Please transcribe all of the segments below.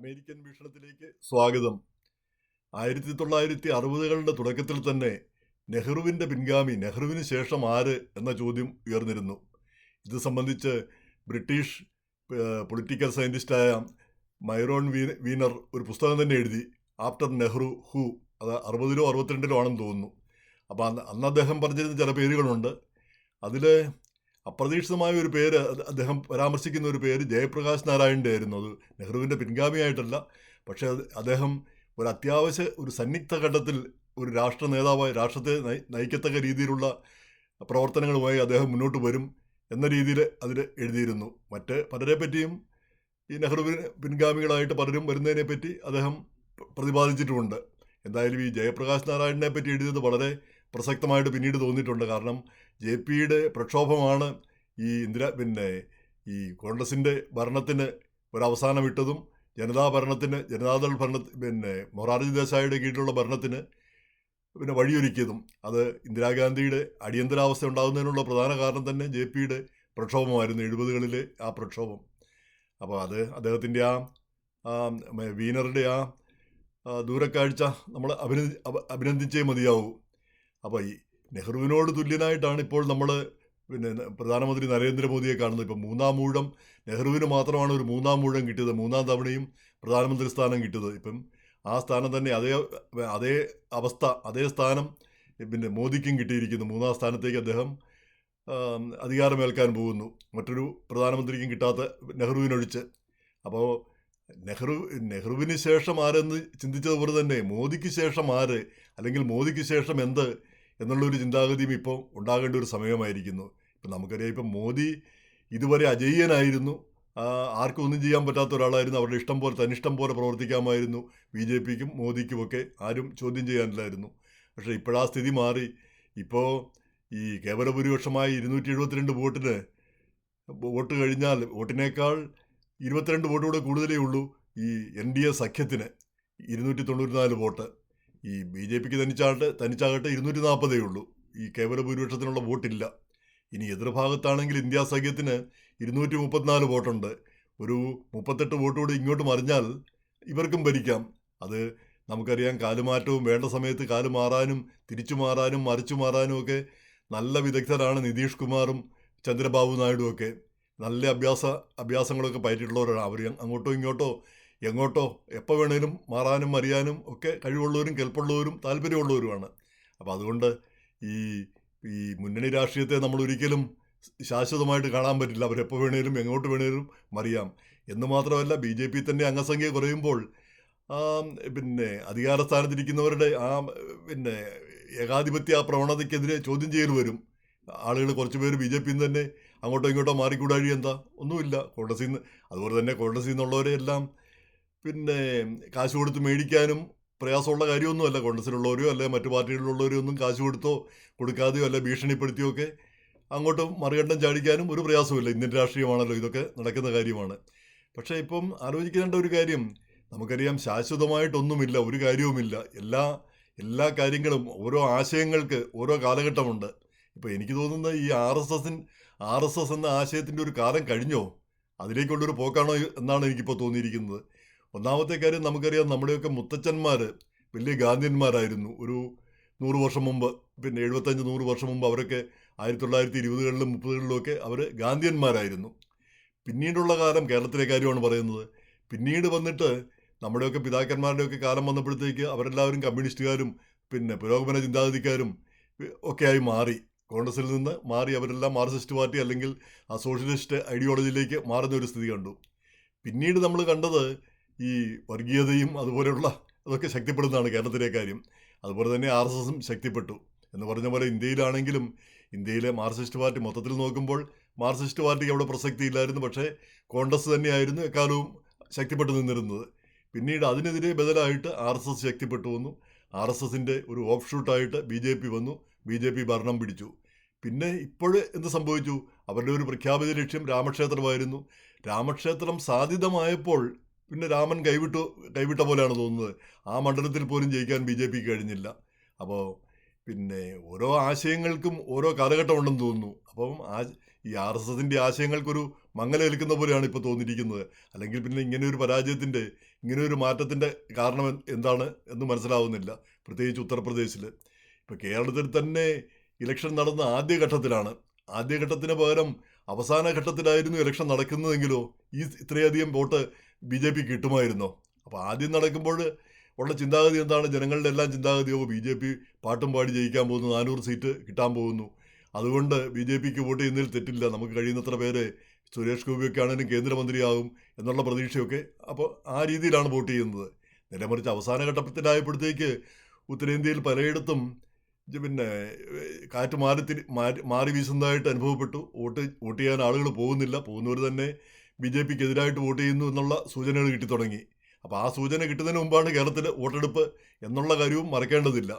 American വീക്ഷണത്തിലേക്ക് സ്വാഗതം. ആയിരത്തി തൊള്ളായിരത്തി അറുപതുകളുടെ തുടക്കത്തിൽ തന്നെ നെഹ്റുവിന്റെ പിൻഗാമി നെഹ്റുവിന് ശേഷം ആര് എന്ന ചോദ്യം ഉയർന്നിരുന്നു. ഇത് സംബന്ധിച്ച് ബ്രിട്ടീഷ് പൊളിറ്റിക്കൽ സയന്റിസ്റ്റായ മൈറോൺ വീനർ ഒരു പുസ്തകം തന്നെ എഴുതി ആഫ്റ്റർ നെഹ്റു ഹു അത് അറുപതിലോ അറുപത്തിരണ്ടിലോ ആണെന്ന് തോന്നുന്നു. അപ്പോൾ അന്ന് അദ്ദേഹം പറഞ്ഞിരുന്ന ചില പേരുകളുണ്ട്. അതിൽ അപ്രതീക്ഷിതമായ ഒരു പേര് അദ്ദേഹം പരാമർശിക്കുന്ന ഒരു പേര് ജയപ്രകാശ് നാരായണന്റെ ആയിരുന്നു അത് നെഹ്റുവിന്റെ പിൻഗാമിയായിട്ടല്ല. പക്ഷേ അദ്ദേഹം ഒരു അത്യാവശ്യ ഒരു സന്നിഗ്ധ ഘട്ടത്തിൽ ഒരു രാഷ്ട്ര നേതാവായി രാഷ്ട്രത്തെ നയിക്കത്തക്ക രീതിയിലുള്ള പ്രവർത്തനങ്ങളുമായി അദ്ദേഹം മുന്നോട്ട് വരും എന്ന രീതിയിൽ അതിൽ എഴുതിയിരുന്നു. മറ്റ് പലരെ പറ്റിയും ഈ നെഹ്റുവിന് പിൻഗാമികളായിട്ട് പലരും വരുന്നതിനെ പറ്റി അദ്ദേഹം പ്ര- പ്രതിപാദിച്ചിട്ടുമുണ്ട്. എന്തായാലും ഈ ജയപ്രകാശ് നാരായണനെ പറ്റി എഴുതിയത് വളരെ പ്രസക്തമായിട്ട് പിന്നീട് തോന്നിയിട്ടുണ്ട്. കാരണം ജെ പിയുടെ പ്രക്ഷോഭമാണ് ഈ ഇന്ദിര പിന്നെ ഈ കോൺഗ്രസിന്റെ ഭരണത്തിന് ഒരവസാനം ഇട്ടതും ജനതാ ഭരണത്തിന് ജനതാദൾ ഭരണ പിന്നെ മൊറാർജി ദേശായിയുടെ കീഴിലുള്ള ഭരണത്തിന് പിന്നെ വഴിയൊരുക്കിയതും അത് ഇന്ദിരാഗാന്ധിയുടെ അടിയന്തരാവസ്ഥ ഉണ്ടാകുന്നതിനുള്ള പ്രധാന കാരണം തന്നെ ജെ പിയുടെ പ്രക്ഷോഭമായിരുന്നു എഴുപതുകളിലെ ആ പ്രക്ഷോഭം. അപ്പോൾ അത് അദ്ദേഹത്തിന്റെ ആ വീനറുടെ ആ, ദൂരക്കാഴ്ച നമ്മൾ അഭിനന്ദി അഭിനന്ദിച്ചേ മതിയാവൂ. അപ്പോൾ ഈ നെഹ്റുവിനോട് തുല്യനായിട്ടാണ് ഇപ്പോൾ നമ്മൾ പിന്നെ പ്രധാനമന്ത്രി നരേന്ദ്രമോദിയെ കാണുന്നത്. ഇപ്പം മൂന്നാം മൂഴം നെഹ്റുവിന് മാത്രമാണ് ഒരു മൂന്നാം മൂഴം കിട്ടിയത്. മൂന്നാം തവണയും പ്രധാനമന്ത്രി സ്ഥാനം കിട്ടിയത്. ഇപ്പം ആ സ്ഥാനം തന്നെ അതേ അതേ അവസ്ഥ അതേ സ്ഥാനം പിന്നെ മോദിക്കും കിട്ടിയിരിക്കുന്നു. മൂന്നാം സ്ഥാനത്തേക്ക് അദ്ദേഹം അധികാരമേൽക്കാൻ പോകുന്നു. മറ്റൊരു പ്രധാനമന്ത്രിക്കും കിട്ടാത്ത നെഹ്റുവിനൊഴിച്ച്. അപ്പോൾ നെഹ്റു നെഹ്റുവിന് ശേഷം ആരെന്ന് ചിന്തിച്ചതുപോലെ തന്നെ മോദിക്ക് ശേഷം ആര് അല്ലെങ്കിൽ മോദിക്ക് ശേഷം എന്ത് എന്നുള്ളൊരു ചിന്താഗതിയും ഇപ്പോൾ ഉണ്ടാകേണ്ട ഒരു സമയമായിരിക്കുന്നു. ഇപ്പം നമുക്കറിയാം ഇപ്പം മോദി ഇതുവരെ അജയ്യനായിരുന്നു. ആർക്കും ഒന്നും ചെയ്യാൻ പറ്റാത്ത ഒരാളായിരുന്നു. അവരുടെ ഇഷ്ടം പോലെ തന്നിഷ്ടം പോലെ പ്രവർത്തിക്കാമായിരുന്നു ബി ജെ പിക്കും മോദിക്കുമൊക്കെ. ആരും ചോദ്യം ചെയ്യാനില്ലായിരുന്നു. പക്ഷേ ഇപ്പോഴാ സ്ഥിതി മാറി. ഇപ്പോൾ ഈ കേവല ഭൂരിപക്ഷമായി ഇരുന്നൂറ്റി എഴുപത്തിരണ്ട് വോട്ടിന് വോട്ട് കഴിഞ്ഞാൽ വോട്ടിനേക്കാൾ ഇരുപത്തിരണ്ട് വോട്ട് കൂടെ കൂടുതലേ ഉള്ളൂ ഈ എൻ ഡി എ സഖ്യത്തിന്. ഇരുന്നൂറ്റി തൊണ്ണൂറ്റിനാല് വോട്ട്. ഈ ബി ജെ പിക്ക് തനിച്ചാകട്ടെ തനിച്ചാകട്ടെ ഇരുന്നൂറ്റി നാൽപ്പതേ ഉള്ളൂ. ഈ കേവല ഭൂരിപക്ഷത്തിനുള്ള വോട്ടില്ല. ഇനി എതിർഭാഗത്താണെങ്കിൽ ഇന്ത്യ സഖ്യത്തിന് ഇരുന്നൂറ്റി മുപ്പത്തിനാല് വോട്ടുണ്ട്. ഒരു മുപ്പത്തെട്ട് വോട്ട് കൂടി ഇങ്ങോട്ട് മറിഞ്ഞാൽ ഇവർക്കും ഭരിക്കാം. അത് നമുക്കറിയാം കാലുമാറ്റവും വേണ്ട സമയത്ത് കാൽ മാറാനും തിരിച്ചു മാറാനും മറിച്ചു മാറാനും ഒക്കെ നല്ല വിദഗ്ധരാണ് നിതീഷ് കുമാറും ചന്ദ്രബാബു നായിഡുവൊക്കെ. നല്ല അഭ്യാസ അഭ്യാസങ്ങളൊക്കെ പയറ്റിയിട്ടുള്ളവരാണ്. അവർ അങ്ങോട്ടോ ഇങ്ങോട്ടോ എങ്ങോട്ടോ എപ്പോൾ വേണേലും മാറാനും അറിയാനും ഒക്കെ കഴിവുള്ളവരും കെൽപ്പുള്ളവരും താല്പര്യമുള്ളവരുമാണ്. അപ്പോൾ അതുകൊണ്ട് ഈ ഈ മുന്നണി രാഷ്ട്രീയത്തെ നമ്മൾ ഒരിക്കലും ശാശ്വതമായിട്ട് കാണാൻ പറ്റില്ല. അവരെപ്പോൾ വേണേലും എങ്ങോട്ട് വേണേലും മറിയാം. എന്ന് മാത്രമല്ല ബി ജെ പി തന്നെ അംഗസംഖ്യ കുറയുമ്പോൾ പിന്നെ അധികാര സ്ഥാനത്തിരിക്കുന്നവരുടെ ആ പിന്നെ ഏകാധിപത്യ ആ പ്രവണതയ്ക്കെതിരെ ചോദ്യം ചെയ്യൽ വരും. ആളുകൾ കുറച്ച് പേര് ബി ജെ പിയിൽ നിന്ന് തന്നെ അങ്ങോട്ടോ ഇങ്ങോട്ടോ മാറിക്കൂടാഴി എന്താ? ഒന്നുമില്ല. കോൺഗ്രസിൽ നിന്ന് അതുപോലെ തന്നെ കോൺഗ്രസിൽ നിന്നുള്ളവരെ എല്ലാം പിന്നെ കാശ് കൊടുത്ത് മേടിക്കാനും പ്രയാസമുള്ള കാര്യമൊന്നുമല്ല. കോൺഗ്രസിലുള്ളവരോ അല്ലെ മറ്റു പാർട്ടികളിലുള്ളവരോ ഒന്നും കാശ് കൊടുത്തോ കൊടുക്കാതെയോ അല്ലെ ഭീഷണിപ്പെടുത്തിയോ ഒക്കെ അങ്ങോട്ട് മറികണ്ഠം ചാടിക്കാനും ഒരു പ്രയാസമില്ല ഇന്ത്യൻ രാഷ്ട്രീയമാണല്ലോ ഇതൊക്കെ നടക്കുന്ന കാര്യമാണ്. പക്ഷേ ഇപ്പം ആലോചിക്കേണ്ട ഒരു കാര്യം നമുക്കറിയാം ശാശ്വതമായിട്ടൊന്നുമില്ല ഒരു കാര്യവുമില്ല. എല്ലാ എല്ലാ കാര്യങ്ങളും ഓരോ ആശയങ്ങൾക്ക് ഓരോ കാലഘട്ടമുണ്ട്. ഇപ്പോൾ എനിക്ക് തോന്നുന്ന ഈ ആർ എസ് എസിൻ ആർ എസ് എസ് എന്ന ആശയത്തിന്റെ ഒരു കാലം കഴിഞ്ഞോ? അതിലേക്കുള്ളൊരു പോക്കാണോ എന്നാണ് എനിക്കിപ്പോൾ തോന്നിയിരിക്കുന്നത്. ഒന്നാമത്തെ കാര്യം നമുക്കറിയാം നമ്മുടെയൊക്കെ മുത്തച്ഛന്മാർ വലിയ ഗാന്ധിയന്മാരായിരുന്നു ഒരു നൂറ് വർഷം മുമ്പ് പിന്നെ എഴുപത്തഞ്ച് നൂറ് വർഷം മുമ്പ് അവരൊക്കെ ആയിരത്തി തൊള്ളായിരത്തി ഇരുപതുകളിലും മുപ്പതുകളിലുമൊക്കെ അവർ ഗാന്ധിയന്മാരായിരുന്നു. പിന്നീടുള്ള കാലം കേരളത്തിലെ കാര്യമാണ് പറയുന്നത്. പിന്നീട് വന്നിട്ട് നമ്മുടെയൊക്കെ പിതാക്കന്മാരുടെയൊക്കെ കാലം വന്നപ്പോഴത്തേക്ക് അവരെല്ലാവരും കമ്മ്യൂണിസ്റ്റുകാരും പിന്നെ പുരോഗമന ചിന്താഗതിക്കാരും ഒക്കെയായി മാറി. കോൺഗ്രസിൽ നിന്ന് മാറി അവരെല്ലാം മാർക്സിസ്റ്റ് പാർട്ടി അല്ലെങ്കിൽ ആ സോഷ്യലിസ്റ്റ് ഐഡിയോളജിയിലേക്ക് മാറുന്ന ഒരു സ്ഥിതി കണ്ടു. പിന്നീട് നമ്മൾ കണ്ടത് ഈ വർഗീയതയും അതുപോലെയുള്ള അതൊക്കെ ശക്തിപ്പെടുന്നതാണ് കേരളത്തിലെ കാര്യം. അതുപോലെ തന്നെ ആർ എസ് എസും ശക്തിപ്പെട്ടു. എന്ന് പറഞ്ഞ പോലെ ഇന്ത്യയിലാണെങ്കിലും ഇന്ത്യയിലെ മാർക്സിസ്റ്റ് പാർട്ടി മൊത്തത്തിൽ നോക്കുമ്പോൾ മാർക്സിസ്റ്റ് പാർട്ടിക്ക് അവിടെ പ്രസക്തി ഇല്ലായിരുന്നു. പക്ഷേ കോൺഗ്രസ് തന്നെയായിരുന്നു എക്കാലവും ശക്തിപ്പെട്ടു നിന്നിരുന്നത്. പിന്നീട് അതിനെതിരെ ബദലായിട്ട് ആർ എസ് എസ് ശക്തിപ്പെട്ടു വന്നു. ആർ എസ് എസിന്റെ ഒരു ഓഫ് ഷൂട്ടായിട്ട് ബി ജെ പി വന്നു. ബി ജെ പി ഭരണം പിടിച്ചു. പിന്നെ ഇപ്പോൾ എന്ത് സംഭവിച്ചു? അവരുടെ ഒരു പ്രഖ്യാപിത ലക്ഷ്യം രാമക്ഷേത്രമായിരുന്നു. രാമക്ഷേത്രം സാധ്യതമായപ്പോൾ പിന്നെ രാമൻ കൈവിട്ടു കൈവിട്ട പോലെയാണ് തോന്നുന്നത്. ആ മണ്ഡലത്തിൽ പോലും ജയിക്കാൻ ബി ജെ പിക്ക് കഴിഞ്ഞില്ല. അപ്പോൾ പിന്നെ ഓരോ ആശയങ്ങൾക്കും ഓരോ കാലഘട്ടമുണ്ടെന്ന് തോന്നുന്നു. അപ്പം ആ ഈ ആർ എസ് എസിന്റെ ആശയങ്ങൾക്കൊരു മങ്ങലേൽക്കുന്ന പോലെയാണ് ഇപ്പോൾ തോന്നിയിരിക്കുന്നത്. അല്ലെങ്കിൽ പിന്നെ ഇങ്ങനെ ഒരു പരാജയത്തിന്റെ ഇങ്ങനെ ഒരു മാറ്റത്തിന്റെ കാരണം എന്താണ് എന്ന് മനസ്സിലാവുന്നില്ല പ്രത്യേകിച്ച് ഉത്തർപ്രദേശിൽ ഇപ്പോൾ കേരളത്തിൽ തന്നെ ഇലക്ഷൻ നടന്ന ആദ്യഘട്ടത്തിലാണ് ആദ്യഘട്ടത്തിന് പകരം അവസാന ഘട്ടത്തിലായിരുന്നു ഇലക്ഷൻ നടക്കുന്നതെങ്കിലോ ഈ ഇത്രയധികം വോട്ട് ബി ജെ പി കിട്ടുമായിരുന്നോ? അപ്പോൾ ആദ്യം നടക്കുമ്പോൾ ഉള്ള ചിന്താഗതി എന്താണ്? ജനങ്ങളുടെ എല്ലാം ചിന്താഗതിയോ ബി ജെ പി പാട്ടും പാടി ജയിക്കാൻ പോകുന്നു നാനൂറ് സീറ്റ് കിട്ടാൻ പോകുന്നു. അതുകൊണ്ട് ബി ജെ പിക്ക് വോട്ട് ചെയ്യുന്നതിൽ തെറ്റില്ല. നമുക്ക് കഴിയുന്നത്ര പേര് സുരേഷ് ഗോപിയൊക്കെ ആണെങ്കിലും കേന്ദ്രമന്ത്രിയാകും എന്നുള്ള പ്രതീക്ഷയൊക്കെ അപ്പോൾ ആ രീതിയിലാണ് വോട്ട് ചെയ്യുന്നത്. നേരെ മറിച്ച് അവസാന ഘട്ടത്തിലായപ്പോഴത്തേക്ക് ഉത്തരേന്ത്യയിൽ പലയിടത്തും പിന്നെ കാറ്റ് മാറി മാറി വീശുന്നതായിട്ട് അനുഭവപ്പെട്ടു. വോട്ട് വോട്ട് ചെയ്യാൻ ആളുകൾ പോകുന്നില്ല. പോകുന്നവർ തന്നെ ബി ജെ പിക്ക് എതിരായിട്ട് വോട്ട് ചെയ്യുന്നു എന്നുള്ള സൂചനകൾ കിട്ടി തുടങ്ങി. അപ്പോൾ ആ സൂചന കിട്ടുന്നതിന് മുമ്പാണ് കേരളത്തിൽ വോട്ടെടുപ്പ് എന്നുള്ള കാര്യവും മറക്കേണ്ടതില്ല.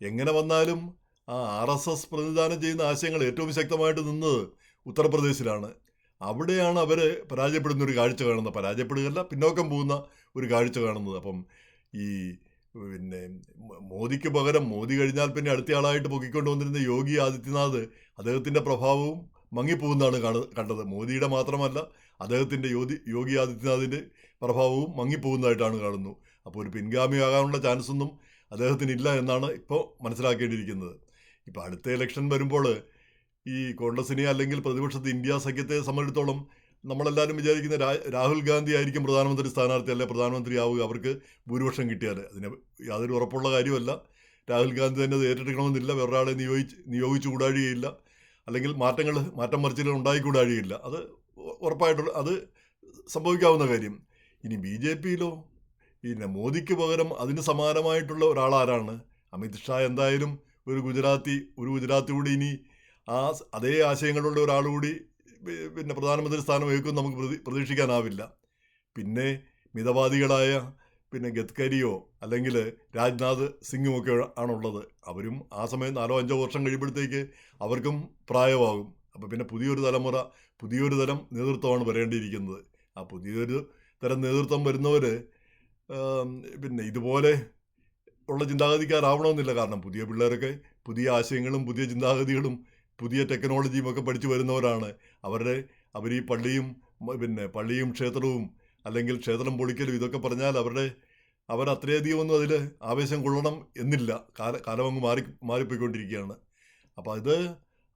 എങ്ങനെ വന്നാലും ആ ആർ എസ് എസ് പ്രതിദാനം ചെയ്യുന്ന ആശയങ്ങൾ ഏറ്റവും ശക്തമായിട്ട് നിന്നത് ഉത്തർപ്രദേശിലാണ്. അവിടെയാണ് അവർ പരാജയപ്പെടുന്ന ഒരു കാഴ്ച കാണുന്നത്. പരാജയപ്പെടുകയല്ല പിന്നോക്കം പോകുന്ന ഒരു കാഴ്ച കാണുന്നത്. അപ്പം ഈ പിന്നെ മോദിക്ക് പകരം മോദി കഴിഞ്ഞാൽ പിന്നെ അടുത്തയാളായിട്ട് പൊക്കിക്കൊണ്ട് വന്നിരുന്ന യോഗി ആദിത്യനാഥ് അദ്ദേഹത്തിന്റെ പ്രഭാവവും മങ്ങിപ്പോകുന്നതാണ് കാണു കണ്ടത്. മോദിയുടെ മാത്രമല്ല അദ്ദേഹത്തിന്റെ യോഗി യോഗി ആദിത്യനാഥിന്റെ പ്രഭാവവും മങ്ങിപ്പോകുന്നതായിട്ടാണ് കാണുന്നു. അപ്പോൾ ഒരു പിൻഗാമിയാകാനുള്ള ചാൻസൊന്നും അദ്ദേഹത്തിനില്ല എന്നാണ് ഇപ്പോൾ മനസ്സിലാക്കേണ്ടിയിരിക്കുന്നത്. ഇപ്പോൾ അടുത്ത ഇലക്ഷൻ വരുമ്പോൾ ഈ കോൺഗ്രസിനെ അല്ലെങ്കിൽ പ്രതിപക്ഷത്തെ ഇന്ത്യ സഖ്യത്തെ സംബന്ധിച്ചിടത്തോളം നമ്മളെല്ലാവരും വിചാരിക്കുന്ന രാഹുൽ ഗാന്ധി ആയിരിക്കും പ്രധാനമന്ത്രി സ്ഥാനാർത്ഥി അല്ലെ പ്രധാനമന്ത്രി ആവുക അവർക്ക് ഭൂരിപക്ഷം കിട്ടിയാൽ. അതിന് യാതൊരു ഉറപ്പുള്ള കാര്യമല്ല. രാഹുൽ ഗാന്ധി തന്നെ ഏറ്റെടുക്കണമെന്നില്ല. വേറൊരാളെ നിയോഗിച്ച് നിയോഗിച്ചു കൂടാഴികയില്ല അല്ലെങ്കിൽ മാറ്റങ്ങൾ മാറ്റം മറിച്ചിൽ ഉണ്ടായിക്കൂടാഴികയില്ല. അത് ഉറപ്പായിട്ടുള്ള അത് സംഭവിക്കാവുന്ന കാര്യം. ഇനി ബി ജെ പിയിലോ പിന്നെ മോദിക്ക് പകരം അതിന് സമാനമായിട്ടുള്ള ഒരാളാരാണ്? അമിത് ഷാ എന്തായാലും ഒരു ഗുജറാത്തി ഒരു ഗുജറാത്തി കൂടി ഇനി ആ അതേ ആശയങ്ങളുള്ള ഒരാൾ കൂടി പിന്നെ പ്രധാനമന്ത്രി സ്ഥാനം വഹിക്കും നമുക്ക് പ്രതി പ്രതീക്ഷിക്കാനാവില്ല. പിന്നെ മിതവാദികളായ പിന്നെ ഗഡ്കരിയോ അല്ലെങ്കിൽ രാജ്നാഥ് സിംഗും ഒക്കെ ആണുള്ളത്. അവരും ആ സമയം നാലോ അഞ്ചോ വർഷം കഴിയുമ്പോഴത്തേക്ക് അവർക്കും പ്രായമാകും. അപ്പോൾ പിന്നെ പുതിയൊരു തലമുറ പുതിയൊരു തരം നേതൃത്വമാണ് വരേണ്ടിയിരിക്കുന്നത്. ആ പുതിയൊരു തരം നേതൃത്വം വരുന്നവർ പിന്നെ ഇതുപോലെ ഉള്ള ചിന്താഗതിക്കാരാവണമെന്നില്ല. കാരണം പുതിയ പിള്ളേരൊക്കെ പുതിയ ആശയങ്ങളും പുതിയ ചിന്താഗതികളും പുതിയ ടെക്നോളജിയും ഒക്കെ പഠിച്ചു വരുന്നവരാണ്. അവരുടെ അവർ ഈ പള്ളിയും പിന്നെ പള്ളിയും ക്ഷേത്രവും അല്ലെങ്കിൽ ക്ഷേത്രം പൊളിക്കലും ഇതൊക്കെ പറഞ്ഞാൽ അവരുടെ അവർ അത്രയധികം ഒന്നും അതിൽ ആവേശം കൊള്ളണം എന്നില്ല. കാല കാലമങ്ങ് മാറി മാറിപ്പോയിക്കൊണ്ടിരിക്കുകയാണ്. അപ്പോൾ അത്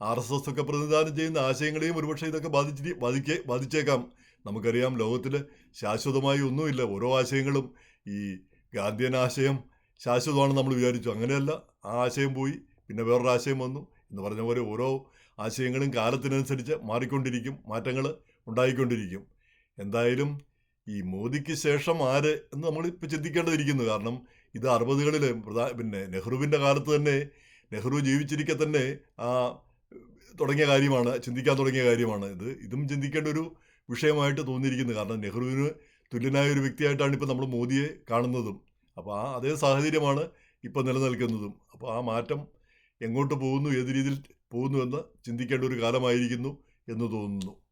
ആർ എസ് എസ് ഒക്കെ പ്രതിനിധാനം ചെയ്യുന്ന ആശയങ്ങളെയും ഒരുപക്ഷെ ഇതൊക്കെ ബാധിച്ചിട്ട് ബാധിക്കേ ബാധിച്ചേക്കാം. നമുക്കറിയാം ലോകത്തിൽ ശാശ്വതമായി ഒന്നുമില്ല. ഓരോ ആശയങ്ങളും ഈ ഗാന്ധിയൻ ആശയം ശാശ്വതമാണെന്ന് നമ്മൾ വിചാരിച്ചു. അങ്ങനെയല്ല. ആ ആശയം പോയി. പിന്നെ വേറൊരു ആശയം വന്നു. എന്ന് പറഞ്ഞ പോലെ ഓരോ ആശയങ്ങളും കാലത്തിനനുസരിച്ച് മാറിക്കൊണ്ടിരിക്കും. മാറ്റങ്ങൾ ഉണ്ടായിക്കൊണ്ടിരിക്കും. എന്തായാലും ഈ മോദിക്ക് ശേഷം ആര് എന്ന് നമ്മൾ ഇപ്പോൾ ചിന്തിക്കേണ്ടതിരിക്കുന്നു. കാരണം ഇത് അറുപതുകളിൽ പ്രധാന പിന്നെ നെഹ്റുവിന്റെ കാലത്ത് തന്നെ നെഹ്റു ജീവിച്ചിരിക്കെ തന്നെ ആ തുടങ്ങിയ കാര്യമാണ് ചിന്തിക്കാൻ തുടങ്ങിയ കാര്യമാണ് ഇത്. ഇതും ചിന്തിക്കേണ്ട ഒരു വിഷയമായിട്ട് തോന്നിയിരിക്കുന്നത് കാരണം നെഹ്റുവിന് തുല്യനായ ഒരു വ്യക്തിയായിട്ടാണ് ഇപ്പോൾ നമ്മൾ മോദിയെ കാണുന്നതും. അപ്പോൾ ആ അതേ സാഹചര്യമാണ് ഇപ്പോൾ നിലനിൽക്കുന്നതും. അപ്പോൾ ആ മാറ്റം എങ്ങോട്ട് പോകുന്നു ഏത് രീതിയിൽ പോകുന്നു എന്ന് ചിന്തിക്കേണ്ട ഒരു കാലമായിരിക്കുന്നു എന്ന് തോന്നുന്നു.